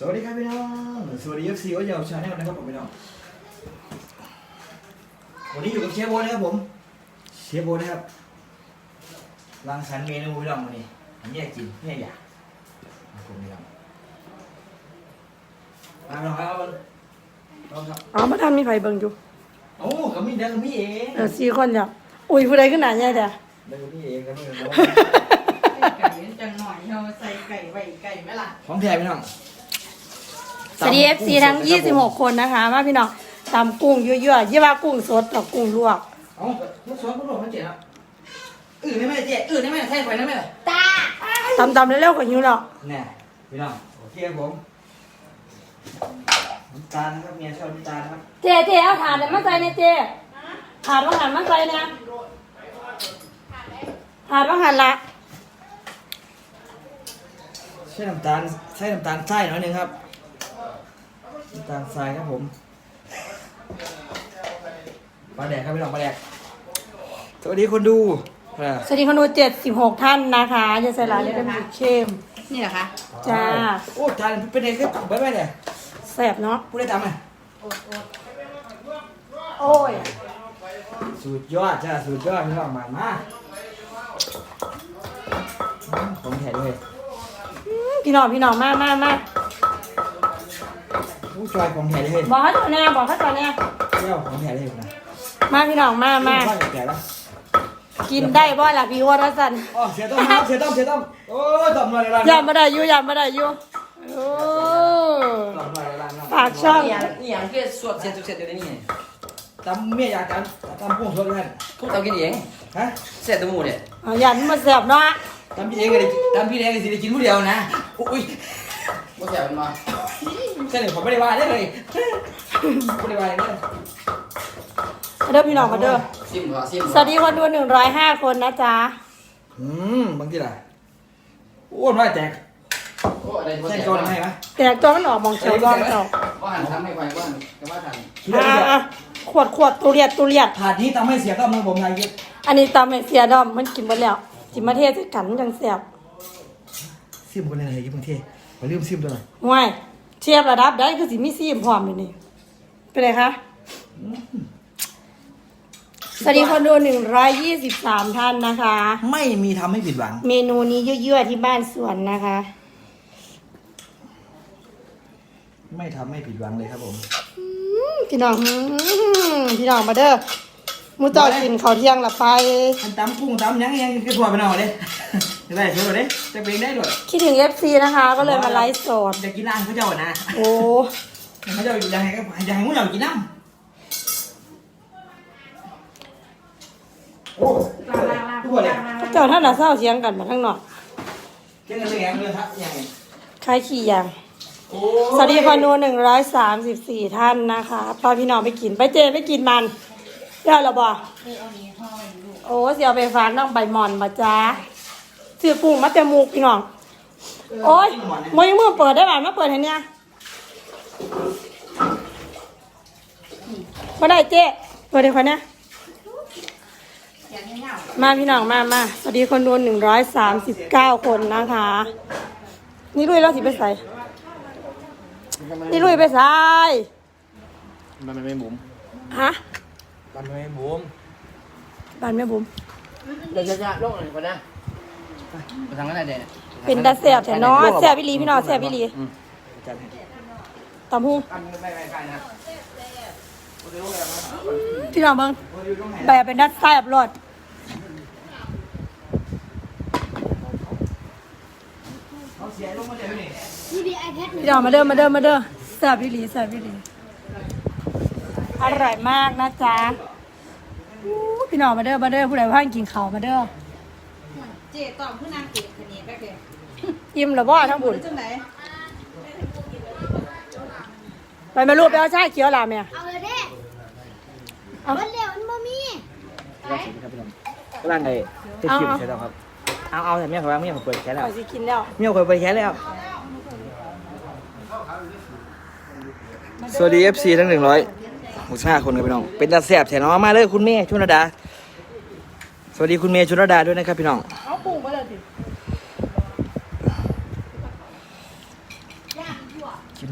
สวัสดีครับพี่น้อง สวัสดีเอฟซีโอ้ยยาวชาแนลนะครับผมพี่น้อง วันนี้อยู่กับเชฟโบทนะครับผม เชฟโบทนะครับรังสรรค์เมนูพี่น้องวันนี้อันนี้กินเนี่ยอยากนะครับผมพี่น้องมาพี่น้องครับลองครับอ๋อมาทำมีไฟเบิ่งอยู่โอ้กับมีเด็กกับมีเองเออสี่คนแล้วอุ้ยผู้ใดขึ้นหนาใหญ่แต่เด็กกับมีเองครับพี่น้องไก่จังหน่อยเราใส่ไก่ไว้ไก่ไหมล่ะของแท้พี่น้อง สวัสดีเอฟซีทั้ง 26 คนนะคะมาพี่น้องตำกุ้งยั่วๆยี่ว่ากุ้งสดกับกุ้งลวกเอ้าลูกสอนคุณหลวงมันเจ๋งครับอื่นได้ไหมเจ๊อื่นได้ไหมแท่งไปได้ไหมตำตำๆเร็วๆกว่านี้แล้วแน่พี่น้องโอเคครับผมน้ำตาลนะครับเมียชอบน้ำตาลนะครับเจเจเอาถาดเนี่ยมาใส่ในเจถาดว่าหันมาใส่เนี่ยถาดว่าหันละใช้น้ำตาลใช้น้ำตาลทรายหน่อยหนึงครับ น้ำตาลทรายครับผมปลาแดกครับพี่น้องปลาแดกสวัสดีคนดูอ่าสวัสดีคนดู76ท่านนะคะจะใส่หลายเลยได้บุกเข้มนี่เหรอคะ จ้า โอ้จานเป็นไงครับเบิร์ดไปเนี่ยแซ่บเนาะ ผู้ได้ทำไหมโอ้ย สุดยอดจ้าสุดยอดพี่น้องมามาอืมผมแถมเลยพี่น้องพี่น้องมามามา ผู้ชายผมแถมเลยบอกเขาตัวแน่บอกเขาตัวแน่เจ้าผมแถมเลยนะมาพี่น้องมามาว่าแก่แล้วกินได้บ่ล่ะพี่วรสันอ๋อเสียต้มครับเสียต้มเสียต้มโอ้ยต้มหน่อยละยามมาได้อยู่ยามมาได้อยู่โอ้ต้มหน่อยละฝากช่องนี่อย่างนี่อย่างคือสวดเสร็จเสร็จอยู่ในนี่ตำเมียอยากกันตำกุ้งสดเลยพวกเรากินเองฮะเสร็จตัวหมูเนี่ยเอายันมาแซ่บเนาะตำพี่เองก็ได้ตำพี่เองก็สิได้กินผู้เดียวนะอุ้ยว่าแสบมันมา เสนอผมไม่ได้ว่าได้เลยไม่ได้ว่าเลย มาเด้อพี่น้องมาเด้อซิมเหรอซิมสวัสดีคนดู105 คนนะจ๊ะ อืมบางทีล่ะอ้วนว่าแจกโอ้อะไรว่าแจ้แสงบก่อนให้ไหมแต่ตัวมันออกมองเขียวร้อนไม่ออกว่าหันทำให้ไวว่าหันก็ว่าทันอ่าอะขวดขวดตุเรียดตุเรียด ถาดนี้ทำให้เสียต้มของผมนายยึดอันนี้ตามเสียดอมมันกินหมดแล้วจิมาเทศกันจังแซ่บซิมคนไหนยึดบางทีมาลืมซิมตัวหน่อยห่วย เทียบระดับได้คือสิมีซีมพร้อมอยู่นี่เป็นไรคะสวัสดีคนดู123ท่านนะคะ ไม่มีทำให้ผิดหวัง เมนูนี้เยื่อๆที่บ้านสวนนะคะ ไม่ทำให้ผิดหวังเลยครับผมพี่น้องอื้อพี่น้องมาเด้อหมูจอกินข้าวเที่ยงละไปมันตำกุ้งตำยังยังคือถั่วไปหน่อยเลย ได้ช่วยเลยจะเป็นได้ด้วยคิดถึง FC นะคะ ก็เลยมาไลฟ์สดจะกินร้านเขาเจ้านะโอ้เขาเจ้าอยากให้ก็อยากให้มึงอยากกินน้ำโอ้ทุกคนเลยเจ้าท่านน่ะเศร้าเสียงกันมาทั้งนอกเจ้ากันเลยยังเลยครับยังไงคล้ายขี่ยางโอ้สวัสดีคนดู134ท่านนะคะพาพี่น้องไปกิน ไปเจไปกินมันเดี๋ยวเราบอกโอ้เสียไปฝากน้องใบหมอนมาจ้า ซื้อกุ้งมาเต็มมูกพี่น้อง โอ้ยมวยมือเปิดได้ไหมมาเปิดให้เนี่ยมาได้เจ๊เปิดให้คนเนี้ยอย่างนี้เงามาพี่น้องมามาสวัสดีคนดูหนึ่งร้อยสามสิบเก้าคนนะคะ นี่ลุยแล้วสิไปใส่นี่ลุยไปใส่มันไม่หมุมฮะมันไม่บุ้มบ้านแม่บุ๋มเดี๋ยวจะลงหน่อยก่อนนะ ไปทางนั้นไหนเด่นเป็นตาแสบแต่น้อยแสบวิลีพี่น้องแสบวิลีจัดให้ตำหูอันไม่ไม่ใครนะพี่น้องเบิ่งแบบเป็นนัดแสบรดเขาเสียลงมาเดี๋ยวนี้พี่น้องมาเด้อมาเด้อมาเด้อแสบวิลีแสบวิลีอร่อยมากนะจ๊ะอู้พี่น้องมาเด้อมาเด้อผู้ใดว่างกินข้าวมาเด้อ เจ๊ตอบผู้นางเก็บคนนี้ไปเก็บอิ่มหรือบ่ทั้งบุญจังไหนไปมารูปไปเอาชาเขียวลาแม่เอาเลยเด้เอาวันเร็วมันบ่มีกำลังไงจะคิวใช่แล้วครับ เอาเอาแต่เมียเขาว่าเมียเขาเปิดแค่แล้วไปสิกินแล้วเมียเขาเปิดแค่แล้ว สวัสดี FC ทั้งหนึ่งร้อยหกสิบห้าคนครับพี่น้อง เป็นตาแสบแถวน้องมาเลยคุณเมย์ชุนดา สวัสดีคุณเมย์ชุนดาด้วยนะครับพี่น้อง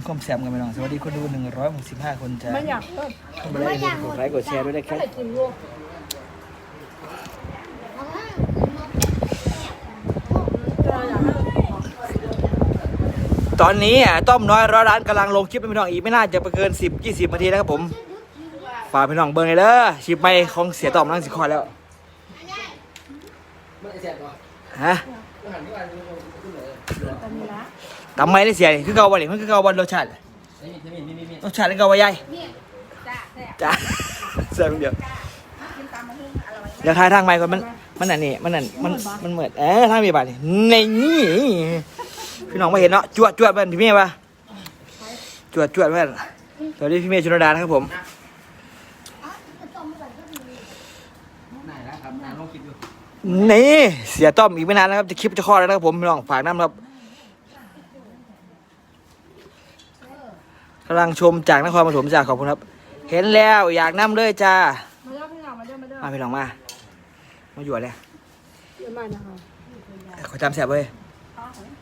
เอาปรุงไปเลยสิกินข้มแซมกันไปน้อง สวัสดีคนดูหนึ่งร้อยหกสิบห้าคนจ้าไม่อยากเพิ่มเข้ามาได้อย่าลืมกดไลค์กดแชร์ด้วยนะคก็รับเลยกินลูกตอนนี้อะต้มน้อยร้อยร้านกำลังลงคลิปให้พี่น้องอีกไม่น่าจะไปเกินสิบยี่สิบนาทีนะครับผม ฝากพี่น้องเบิ้งเลยเด้อชิปไม่ของเสียต้อมนั่งสิคอยแล้วฮะ ตอนนี้ละ ทำไมได้เสียนี่คือเกาวันนี่มันคือเกาวันรสชาติรสชาตินี่เกาวันใหญ่จ้าเสียงเดียวเดี๋ยวทายทางไมค์ก่อนมันมันอันนี้มันอันมันมันเหมือนเออทางมีบาทนี่ในนี่พี่น้องไม่เห็นเนาะจวดจวดเพื่อนพี่เมย์ปะจวดจวดเพื่อนสวัสดีพี่เมย์ชุนดานะครับผมนี่เสียต้อมอีกไม่นานแล้วครับจะคลิปจะคลอดแล้วนะครับผมพี่น้องฝากน้ำครับ กำลังชมจากนครปฐมจ้าขอบคุณครับ เห็นแล้วอยากน้ำเลยจ้ามาเด้อพี่น้องมาเด้อมาเด้อมาพี่น้องมา มาอยู่อะไรเยอะมากนะคะขอจำแสบเลย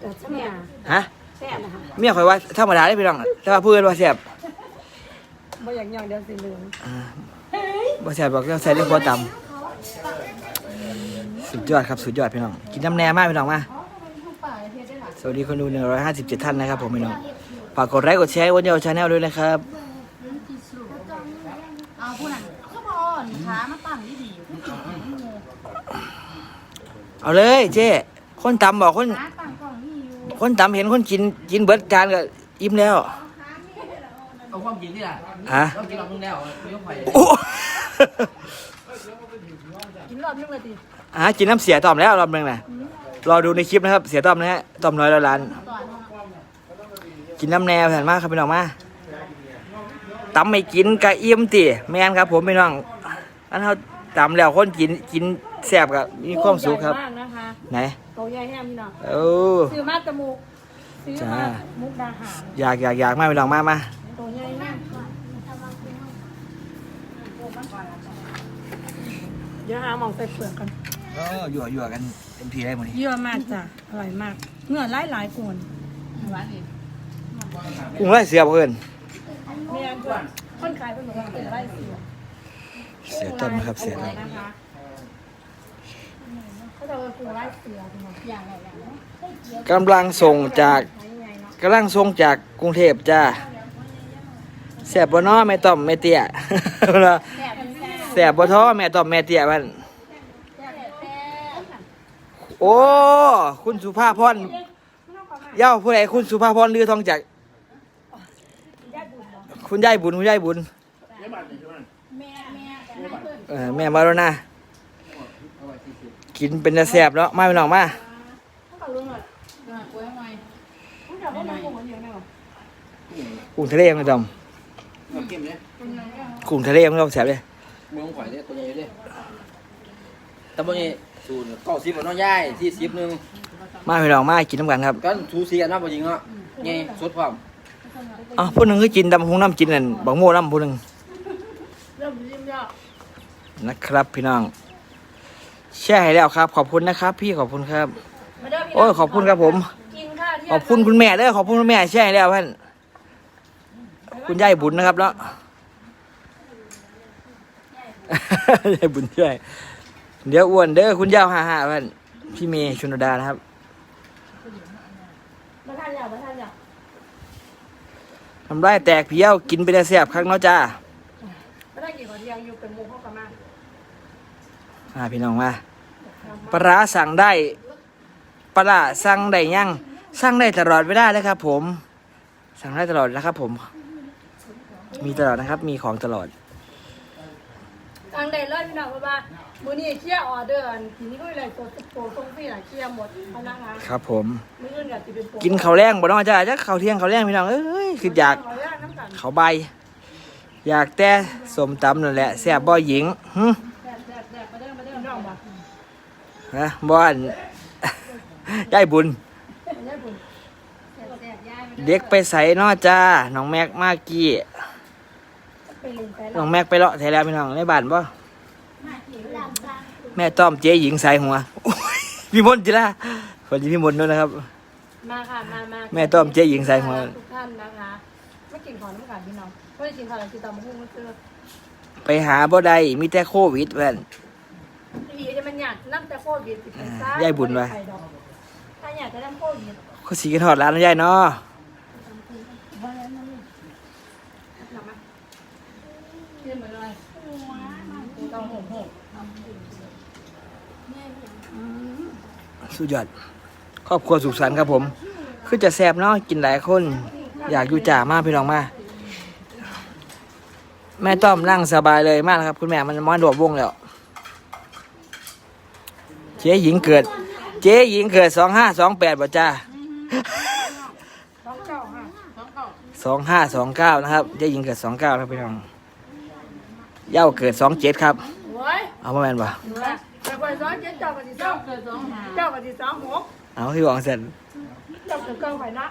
แต่ใช่ไหมอะฮะแซ่บนะคะเมียคอยว่าธรรมดาได้พี่น้องแต่ว่าเพื่อนว่าแสบบ่อย่างอย่างเดียวสีเหลืองว่าแสบบอกต้องใส่เรื่องความตำสุดยอดครับสุดยอดพี่น้อง กินน้ำแน่มากพี่น้องมาสวัสดีคนดู157 ท่านนะครับผมพี่น้อง ฝากกดไลค์กดแชร์วันเดียวชาแนลด้วยนะครับเอาผู้นั้นก็บอนขามาตั้งดีเอาเลยเจ๊คนตำบอกคนๆขาตั้งกล้องนี่อยู่คนตำเห็นคนกินกินเบิร์ดจานก็อิ่มแล้วเอาความจริงนี่แหละฮะเรากินเราเพิ่งแล้วไม่ต้องไปโอ้กินรอบนึงเลยดิฮะกินน้ำเสียตอมแล้วรอบนึงนะรอดูในคลิปนะครับ เสียตอมนะฮะตอมน้อยร้อยล้านกิน น้ำแนวแผ่นมากครับพี่น้องมาตำไม่กินกะอิ่มติแม่นครับ ผมพี่น้องอันเขาตำแล้วคนกินกินแซ่บกับมีความสุขครับใหญ่มากนะคะไหนโตใหญ่แห้งพี่น้องโอ้ซื้อมาจมูกซื้อจ้ามามุกดาหารอยากอยากอยากมากพี่น้องมามาโตใหญ่มากเดี๋ยวหาหมองใส่เปลือกกันเอออยู่อยู่กันเต็มที่ได้หมดนี่เยอะมากจ้ะอร่อยมากเนื้อหลายหลายๆกวนหวานอีก กุ้งไล่เสียบเพื่อนเมียนเพื่อนคนขายเป็นบอกว่าเป็นไร่เสือเสียต้นนะครับเสียต้นนะคะเขาจะเป็นปูไร่เสือพี่น้องอย่างไรอย่างนี้กำลังส่งจากใช้ยังไงเนาะกำลังส่งจากกรุงเทพจ้าแสบบ่น้อแม่ต้อมแม่เตี้ยแสบบ่ท้อแม่ต้อมแม่เตี้ยมันโอ้ คุณสุภาพรเย้าผู้ใดคุณสุภาพรลือทองจาก คุณยายบุญคุณยายบุญเออแม่มาแล้วนะกินเป็นจะแสบแล้วมาพี่น้องมาเขาก็รู้หน่อยหน่อยกล้วยหน่อยเขาจะได้น้ำปูเหมือนอย่างนี้หรอกุ้งทะเลไม่ต้อมเราเก็บเนี่ยกุ้งทะเลไม่ต้องแสบเลยเมืองข่อยเนี่ยตัวใหญ่เลยตำบลนี้ศูนย์เก้าสิบน้องย่ายที่สิบหนึ่งมาพี่น้องมากินน้ำกันครับก็สูสีกันนะบ่จริงเนาะไงสดความ อ๋อผู้หนึ่งคือกินดำพุงน้ำกินนั่นบักโม่น้ำผู้หนึ่งเริ่มยิ้มยากนะครับพี่น้องแช่ให้แล้วครับ ขอบคุณนะครับ พี่ขอบคุณครับ โอ้ยขอบคุณครับผม ขอบคุณคุณแม่เด้อขอบคุณคุณแม่แช่ให้แล้วท่นคุณยายบุญนะครับแล้วยายบุญช่วยเดี๋ยวอ้วนเด้อคุณยาวฮ่าฮ่าท่นพี่เมย์ชุนดานะครับ มาทานอยากมาทานอยาก ทำไรแตกเพี้ยวกินไปได้แซ่บครั้งเนาะจ้าไม่ได้กี่คนเที่ยงอยู่เป็นหมูเข้ากันมามาพี่น้องมาปลาร้าสั่งได้ปลาร้าสั่งได้ยังสั่งได้ตลอดเวลาเลยครับ ผม สั่งได้ตลอดนะครับ ผม มีตลอดนะครับ มีของตลอด ทางใดเลยพี่น้องว่ามื้อนี้เคลียร์ออเดอร์อันทีนี้ก็เลยตัวตัวตรงพี่น่ะเคลียร์หมดพนักงานครับผม มื้ออื่นก็สิเป็นโปรกินข้าวแรงบ่น้องจ้าจะข้าวเที่ยงข้าวแรงพี่น้องเอ้ยคืออยากขออนุญาตน้ำกันข้าวใบ อยากแต่สมตำนั่นแหละแซ่บบ่หญิงหึแดดแดดแดดมาเด้อมาเด้อน้องบ่ฮะบ่อัน ยายบุญ ไม่ใช่บุญ เด็กไปใส่นอจ้าน้องแม็กมากกี้ ไปลืมไปน้แล้อวงแม็กไปเลาะไทยแล้วพี่น้องในบ้านบ่แม่ต้อมเจ๊หญิงสายหัวโอ้ยพี่มนต์จิล่ะสวัสดีพี่มนต์ด้วยนะครับ มาค่ะมามาแม่ต้อมเจ๊หญิงใส่หัว ทุกท่านนะคะไม่กินของน้ำกันพี่น้องไม่ได้กินข้าวอะไรกินตำมะฮุ่งมันคือไปหาบ่ได้มีแต่โควิดแว่น อีจะมันอยากนั่งแต่โควิดติดเป็นซ่ยายบุญวะถ้าอยากจะนั่งโควิด เขาสีกันทอดร้านยายเนาะ บ้านนั้นนั่นหนักไหม เรียนเหมือนอะไร ต้องหกหก สุดยอด ครอบครัวสุขสันต์ครับผม คือจะแซ่บเนาะกินหลายคน อยากอยู่จ่ามากพี่น้องมาแม่ต้อมนั่งสบายเลยมากนะครับ คุณแม่มันมาโดดวงแล้ว เจ๊หญิงเกิด เจ๊หญิงเกิดสองห้าสองแปดบ่จ้าสองเก้าห้าสองห้าสองเก้านะครับเจ๊หญิงเกิดสองเก้าครับพี่น้อง เย้าเกิดสองเจ็ดครับโว้ยเอามาแมนบ่ หนูละแต่คนสองเจ็ดเจ้าปฏิสองเจ้าปฏิสองหกเอาพี่หวังเสร็จเจ้าเกิดเกินไปนะ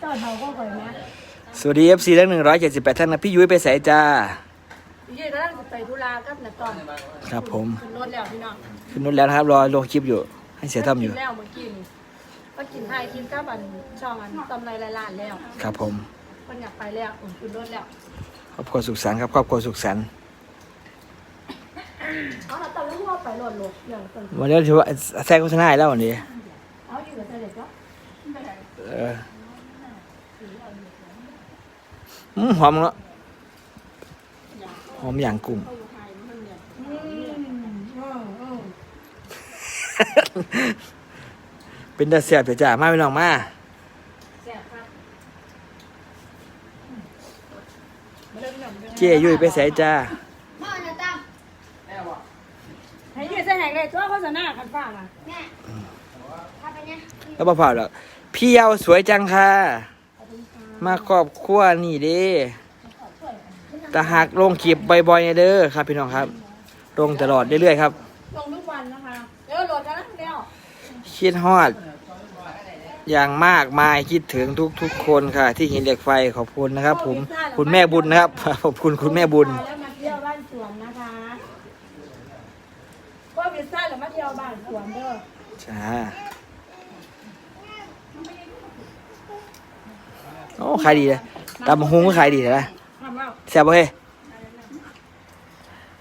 เจ้าเท่าก็ไปนะสวัสดีเอฟซีทั้งหนึ่งร้อยเจ็ดสิบแปดท่านนะพี่ยุ้ยไปใส่จ้ายี่กำลังไปธุระกับนักตอนครับผมขึ้นรถแล้วพี่น้องขึ้นนู้นแล้วนะครับรอลงคลิปอยู่ ให้เสียทำอยู่แล้วเมื่อกี้นี่ก็กินให้กินกับอันช่องอันตำไรลานแล้ว ครับผมคนอยากไปแล้วอุ่นขึ้นรถแล้วครอบครัวสุขสันต์ครับครอบครัวสุขสันต์ เอาละตอนแล้วว่าไปรถรถอย่างตอนวันนี้ถือว่าแซงโฆษณาให้แล้ววันนี้เอาอยู่กับเด็กก็เอออืมหอมเนาะหอมอย่างกุ้งอืมอืมอืมเป็นตาเสียบเดี๋ยวจ้ามาพี่น้องมาแซ่บครับมาเริ่มหน่อยมาเริ่มเจ๊ยุ้ยไปใส่จ้า ให้ ยืดเส้นแหงเลยตัวโฆษณาคันฟ้ามาแล้วพ่อเผาแล้วพี่เยาสวยจังค่ะ มาครอบครัวนี่เด้ตาหักลงคลิปบ่อยๆเด้อครับ พี่น้องครับ ลงตลอดเรื่อยๆครับ ลงทุกวันนะคะเดี๋ยวโหลดกันนะเดี๋ยวคิดฮอด อย่างมากมายคิดถึงทุกๆคนค่ะ ที่หินเหล็กไฟขอบคุณนะครับ ผมคุณแม่บุญนะครับ ขอบคุณคุณแม่บุญแล้วมาเที่ยวบ้านสวนนะคะก็วิซ่าหรือมาเที่ยว บ้านสวนเด้อจ้าโอ้ขายดีเลยตำบักฮุงก็ขายดีเลยนะทำว่าแซ่บบ่เฮ้ย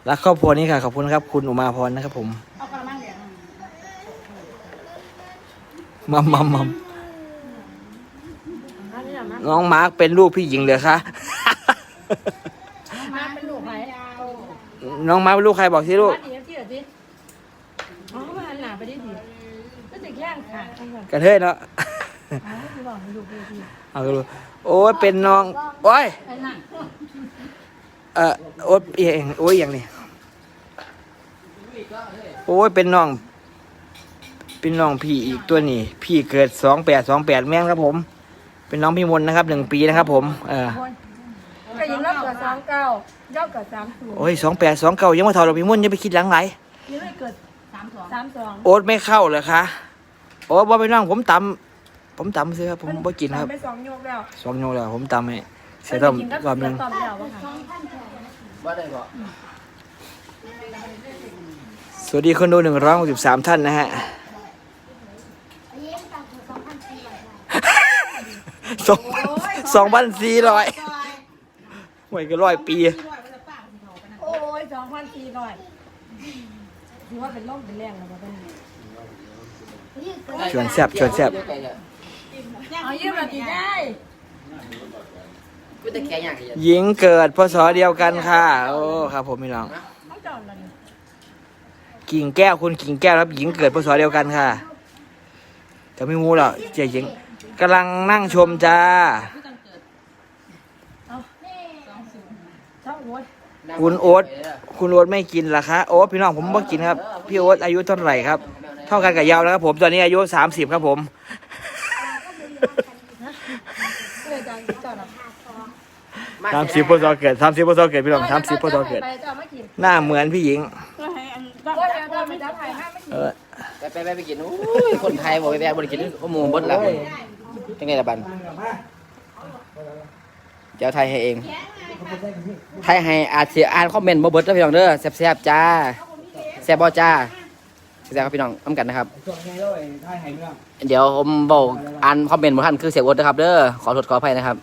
รักครอบครัวนี้ค่ะ ขอบคุณครับ คุณอุมาพรนะครับผมเอากระมังเดี๋ยวมัมมัมมัมอันนี้เหรอมั้งน้องมาร์กเป็นลูกพี่หญิงเลยคะ มาเป็นลูกไหมน้องมาร์คเป็นลูกใครบอกสิลูก มาดีที่เหรอดิอ๋ อมาหันหน้าไปดิดิก็จะแย่งขาดกันก่อนกระเทยเนาะอ๋อคือบอกให้ลูกดีดีเอาลูกโอ้ยเป็นน้อง โอ้ย ไปนั่งเออโอ้ยเองโอ้ยอย่างนี้โอ้ยเป็นน้อง เป็นน้องพี่อีกตัวนี้ พี่เกิดสองแปดสองแปดแม่งครับผม เป็นน้องพี่มนต์นะครับหนึ่งปีนะครับ ผม เออก็ยิงรับเกิดสองเก้าย่อเกิดสามศูนย์โอ้ยสองแปดสองเก้ายังไม่เท่าเราพี่มนต์ยังไปคิดหลังไหลนี่ไม่เกิด สามสองสามสองโอ๊ตไม่เข้าเลยคะโอ๊ตว่าไปนั่งผมตำผมตำซื้อครับผมบ่กินครับไปสองโยกแล้วสองโยงแล้วผมตำให้เสียต้อมรอบหนึงตอบแล้วว่าค่ะว่าได้บ่สวัสดีคนดูหนึ่งร้อยหกสิบสามท่านนะฮะสองสองพันสี่ร้อยหวยก็ร้อยปี โอ้ยสองพันสี่ร้อย ถือว่าเป็นร่มเป็นแรงแล้วเป็นชวนแซ่บชวนแซ่บเอายืมมาดีได้กูจะแข่งอย่างเดียวหญิงเกิดพศเดียวกันค่ะ โอ้ครับผมพี่น้องต้องจอดแล้วนี่กิ่งแก้วคุณกิ่งแก้วครับหญิงเกิดพศเดียวกันค่ะ แต่ไม่รู้หรอกเจ๊หญิงกำลังนั่งชมจ้า เจ้าโว้ย คุณโอ๊ตคุณโอ๊ตไม่กินเหรอคะโอ๊ตพี่น้องผมไม่กินครับ พี่โอ๊ตอายุเท่าไหร่ครับ เท่ากันกับยาวแล้วครับผมตอนนี้อายุสามสิบครับผมก็เลยจะจอดแล้วสามสิบพศเกิดสามสิบพศเกิดพี่น้องสามสิบพศเกิดไปจะไม่กินหน้าเหมือนพี่หญิงก็ให้อันก็ให้อันก็ไม่ได้ถ่ายให้ไม่กินเออไปไปไปไปกินโอ้ยคนไทยบอกไปแบกบริกินโอ้โหบดละยังไงละบัน เดี๋ยวไทยให้เอง ไทยให้อาจเสียอ่านคอมเมนต์บ่เบิดแล้วพี่น้องเด้อแซ่บๆจ้าแซ่บบ่จ้าแซ่บๆครับพี่น้องน้ำกันนะครับ เดี๋ยวผมบอกอ่านคอมเมนต์ของท่านคือเสียงอดนะครับเด้อขอโทษขออภัยนะครับ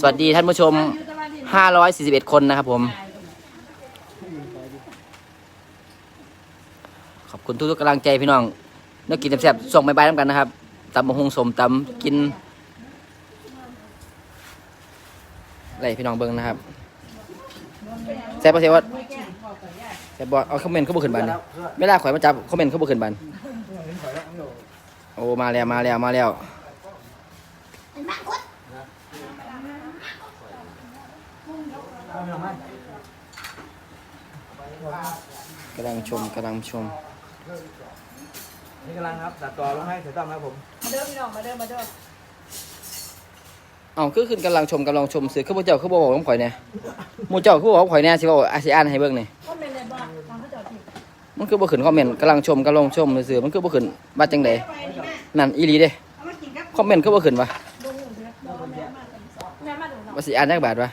สวัสดีท่านผู้ชม 541 คนนะครับผมขอบคุณทุกๆกำลังใจพี่น้องนักกินแซ่บๆส่งไปบายน้ำกันนะครับตำบะฮงสมตำกิน อะไรพี่น้องเบิ้งนะครับแซ่บปะเสียวัดแซ่บบ่เอาคอมเมนต์เข้าบุขึ้นบันนี่ไม่ได้ข่อยมาจับคอมเมนต์เข้าบุขึ้นบันโอ้มาแล้วมาแล้วมาแล้วกำลังชมกำลังชมนี่กำลังครับตัดต่อลงให้เสือต้อมครับผม มาเด้อพี่น้องมาเด้อมาเด้อ เอ้าคือขึ้นกำลังชมกำลังชมสื่อคือพระเจ้าคือบ่บอกของข่อยเนี่ยหมู่เจ้าคือบอกของข่อยเนี่ยสิบอกอาสิอ่านให้เบิ่งนี่คอมเมนต์ในบ้านทางเขาเจ้าที่มันคือบ่ขึ้นคอมเมนต์กำลังชมกำลังชมซื่อๆมันคือบ่ขึ้นว่าจังไดนั่นอีหลีเด้คอมเมนต์คือบ่ขึ้นวะแม่มาดูเนาะว่าสิอ่านจักบาทวะ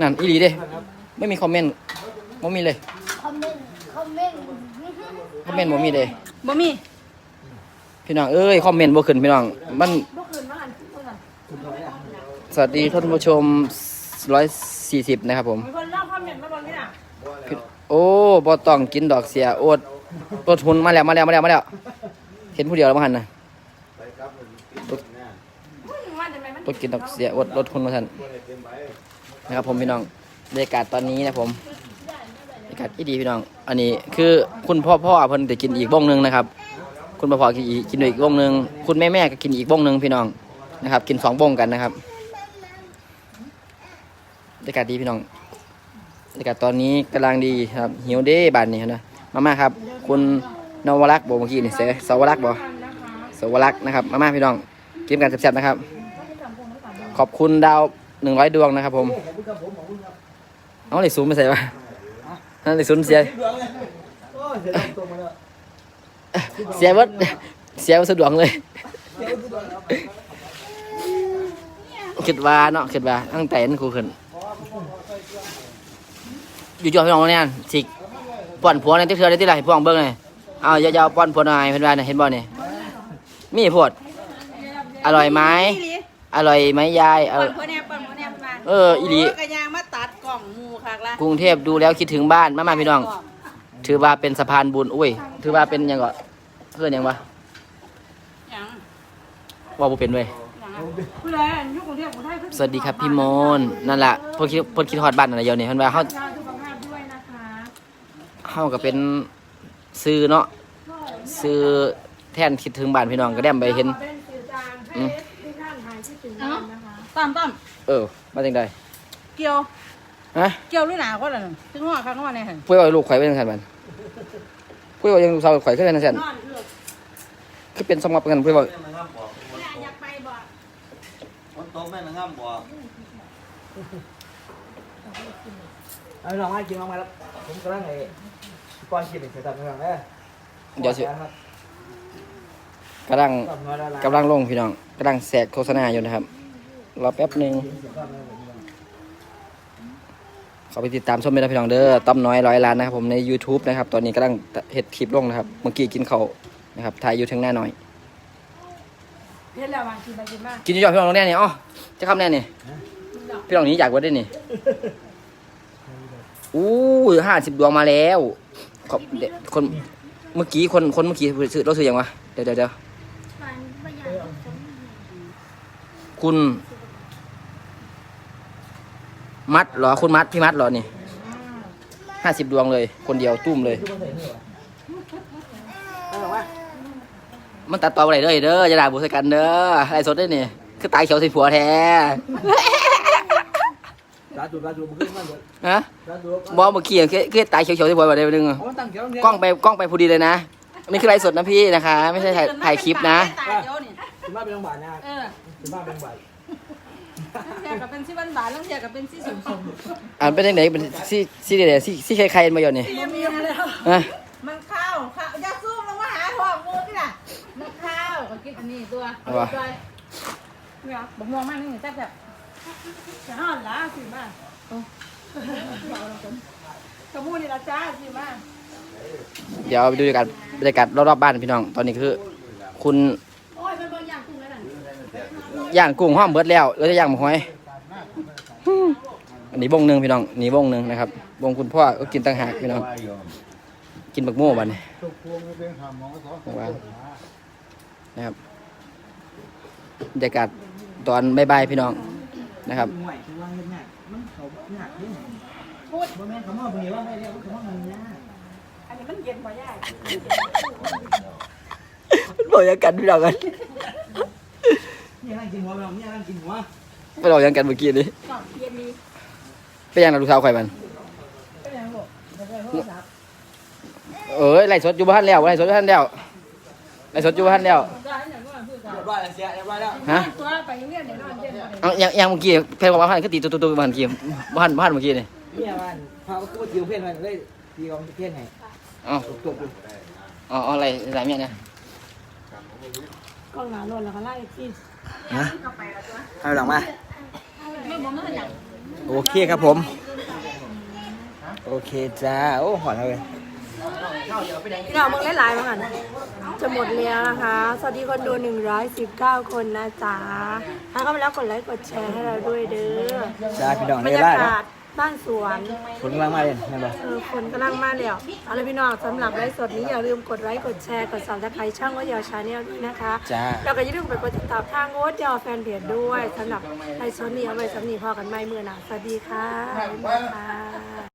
นั่นอีหลีเด้ไม่มีคอมเมนต์บ่มีเลยคอมเมนต์คอมเมนต์คอมเมนต์บ่มีเลยบ่มีพี่น้องเอ้ยคอมเมนต์บ่ขึ้นพี่น้องมันเมื่อคืนว่าหันเมื่อคืน สวัสดีท่านผู้ชม 140 นะครับผม มีคนเล่าคอมเมนต์มาบนนี่น่ะพี่โอ้บ่ต้องกินดอกเสียโอดรถหุนมาแล้วมาแล้วมาแล้วมาแล้ว เห็นผู้เดียวแล้วมาหันนะว่าจะไม่มันรถกินดอกเสียโอดรถหุนมาทันนะครับผมพี่น้องบรรยากาศตอนนี้นะผมบรรยากาศที่ดีพี่น้อง อันนี้คือคุณพ่อพ่อเพิ่นจะกินอีกวงหนึงนะครับ คุณพ่อพ่อกินอีกกินอีกวงหนึง คุณแม่แม่ก็กินอีกวงหนึงพี่น้องนะครับ กินสองวงกันนะครับ บรรยากาศดีพี่น้องบรรยากาศตอนนี้กำลังดีครับหิวเด้บานนี้นะมาม่าครับ คุณนวรักษ์บอกเมื่อกี้นี่เสสวรักษ์บอกสวรักษ์นะครับมาม่าพี่น้องกินกันแซ่บๆนะครับ ขอบคุณดาวหนึ่งร้อยดวงนะครับผมเอาเลยซูมไปใส่ปะนั่นเลยซูมเสียเสียวัดเสียวัดสะดวกเลยคิดว่าเนาะคิดว่าตั้งแต่นั่นครูขึ้น อยู่จอพี่น้องเนี่ยสิป้อนผัวในติ๊กเทือได้ที่ไรพ่วงเบิ้งเลยเอาอย่าอย่าเอาป้อนผัวหน่อยเพื่อนว่าเนี่ยเห็นบ่เนี่ยมีโพดอร่อยไหมอร่อยไหมยายเอเปิอดพ่อแนบเปิดพ่อแนบมาเอออีหลีโกระยางมาตัดกล่องหมูคักละกรุงเทพดูแล้วคิดถึงบ้านมามาพี่น้อง ถือว่าเป็นสะพานบุญอุ้ย ถือว่าเป็นหยังก็เพื่อนหยังวะหยังว่าบ่เป็นเว้ยผู้ใดยุคกรุงเทพกรุงไทยสวัสดีครับพี่โมนนั่นแหละเพิ่นคิดเพิ่นคิดฮอดบ้านนั่นแหละเดี๋ยวนี้เพิ่นว่าเฮาชาสุขภาพด้วยนะคะ เฮาก็เป็นซื้อเนาะซื้อแทนคิดถึงบ้านพี่น้องก็แดมไปเห็นเป็นสื่อจางให้ทุกท่านหายคิดถึงกันนะคะต้อมต้อมเออมาจังไดเกี่ยว ฮะเกี่ยวหรือหนาก็ล่ะนั่นถึงหัวข้างหัวเนี่ยหั่นพูดว่าลูกข่อยเป็นจังซั่นบัดพูดว่ายังลูกสาวข่อยคือจังซั่นนอนเลือกคือเป็นสมกับกันพูดว่าอยากไปบ่คนโตแม่นางงามบ่ เอาพี่น้องมากินมามาแล้วผมกำลังไอ้ป้อนกินเสือต้อมพี่น้องเอ้ยเดี๋ยวสิ ครับกำลังต้อมน้อยละลายกำลังลงพี่น้องกำลังแสกโฆษณาอยู่นะครับรอแป๊บหนึงเสือต้อมนะครับผมเขาไปติดตามชมด้วยนะพี่น้องเด้อต้อมน้อยร้อยล้านนะครับผมใน YouTube นะครับ ตอนนี้กำลังเห็ดคลิปลงนะครับ เมื่อกี้กินเขาวนะครับถ่ายอยู่ทางหน้าหน่อย เฮ็ดแล้ววางกินไปกินมากินยอดพี่น้องแน่นี่อ๋อจะคำแน่นี่พี่น้องนี้อยากว่าได้นี่ อู้ห้าสิบดวงมาแล้วขอบเดี๋ยวคนเมื่อกี้คนคนเมื่อกี้ซื้อเราซื้อยังวะเดี๋ยวเดี๋ยวเดี๋ยวคุณมัดเหรอคุณมัดพี่มัดเหรอนี่ห้าสิบดวงเลย คนเดียวตุ้มเลยเอาหรอวะมันตัดต่ออะไรเด้อเด้อจะด่าบุษกันเด้ออะไรสดได้นี่คือตายเขียวใส่ผัวแท้ลาจูบลาจูบขึ้นมาเลยฮะลาจูบบอกเมื่อกี้อะคือคือตายเขียวๆใส่ผัวแบบนี้นึงอะเอาตั้งเขียวเนี่ยกล้องไปกล้องไปพอดีเลยนะนี่คือไลฟ์สดนะพี่นะคะ ไม่ใช่ถ่ายถ่ายคลิปนะตายเดี๋ยวนี่ถึงบ้านเป็นโรงพยาบาลนะเออถึงบ้านเป็นโรงพยาบาลเทียกับเป็นสิบันบาทแล้วเทียกับเป็นสิสมสมอ่านเป็นยังไงเป็นซี่ซี่เดียซี่ซี่ใครๆมาอยู่นี่มีแล้วฮะมันข้าวข้าวอย่าซูมลงมาหาท้องมูนี่ล่ะมันข้าวก็กินอันนี้ตัวเอาไปด้วยเนี่ยบักม่วงมากนี่แซ่บ จะห่อนละสิมาขมูนี่ละจ้าสิมาเดี๋ยวไปดูบรรยากาศบรรยากาศรอบๆบ้านพี่น้อง ตอนนี้คือ คุณย่างกุ้งห้อมเบิดแล้วแล้วจะย่างหมูหอยอันนี้วงหนึ่งพี่น้องนี่วงหนึ่งนะครับวงคุณพ่อก็กินต่างหากพี่น้องกินบักโม่บัดนี้ว่านะครับบรรยากาศตอนบายๆพี่น้อง นะครับห่คือว่าเฮ็ดหนักมันเขาหนักนี่พูดบ่แม่นเขามาเบิ่งว่าไม่ได้เขามาเบิ่งยากอันนี้มันเย็นกว่าย่าบอกยังกันพี่น้องกันเนี่ยนั่งกินหัวเราเนี่ยนั่งกินหัวไปบอกยังกันเมื่อกี้นี้ก่อนเย็นนี้ไปยังนะลูกสาวข่อยมันก็ยังบอกเดี๋ยวไรศัพท์เอ้ยไล่สดอยู่บ้านแล้วไล่สดอยู่บ้านแล้วไล่สดอยู่บ้านแล้วได้ เรียบร้อยแล้วเสียเรียบร้อยแล้วฮะตัวไปโรงเรียนเนี่ยนอนเย็นเลยเอายังยังเมื่อกี้เพลงบอกว่าบ้านคือตีตุ๊ตุ๊ตุ๊บ้านเมื่อกี้บ้านบ้านเมื่อกี้นี่เนี่ยมันพาก็ติวเพื่อนมันเลยตีกองเพื่อนให้เอ๋อจบอยู่อ๋ออะไรอะไรเมียเนี่ยกล้องหนาลนแล้วก็ไล่ที่ฮะเอาหลังมาไม่บอกมันอย่างโอเคครับผม โอเคจ้าโอ้หอนเลยพี่น้องมึงเล่นไลน์มากัน จะหมดแล้วนะคะ สวัสดีคนดู 119 คนนะจ๊ะถ้าเข้ามาแล้วกดไลค์กดแชร์ให้เราด้วยเด้อจ้าพี่น้องบรในรเวยาลาเนาะกาศบ้านสวน คนกำลังมาเลยนั่นบ่เออคนกำลังมาแล้วเอาเลยพี่น้องสำหรับไลฟ์สดนี้อย่าลืมกดไลค์กดแชร์กดซับสไครต์ช่องว่ายาวชาแนลด้วยนะคะจ้า แล้วก็อย่าลืมไปกดติดตามทางโอ๊ตยาวแฟนเพจด้วยสำหรับไลฟ์สดนี้เอาไว้สำนีพอกันไม่เมื่อหนาสวัสดีค่ะบ๊ายบายค่ะ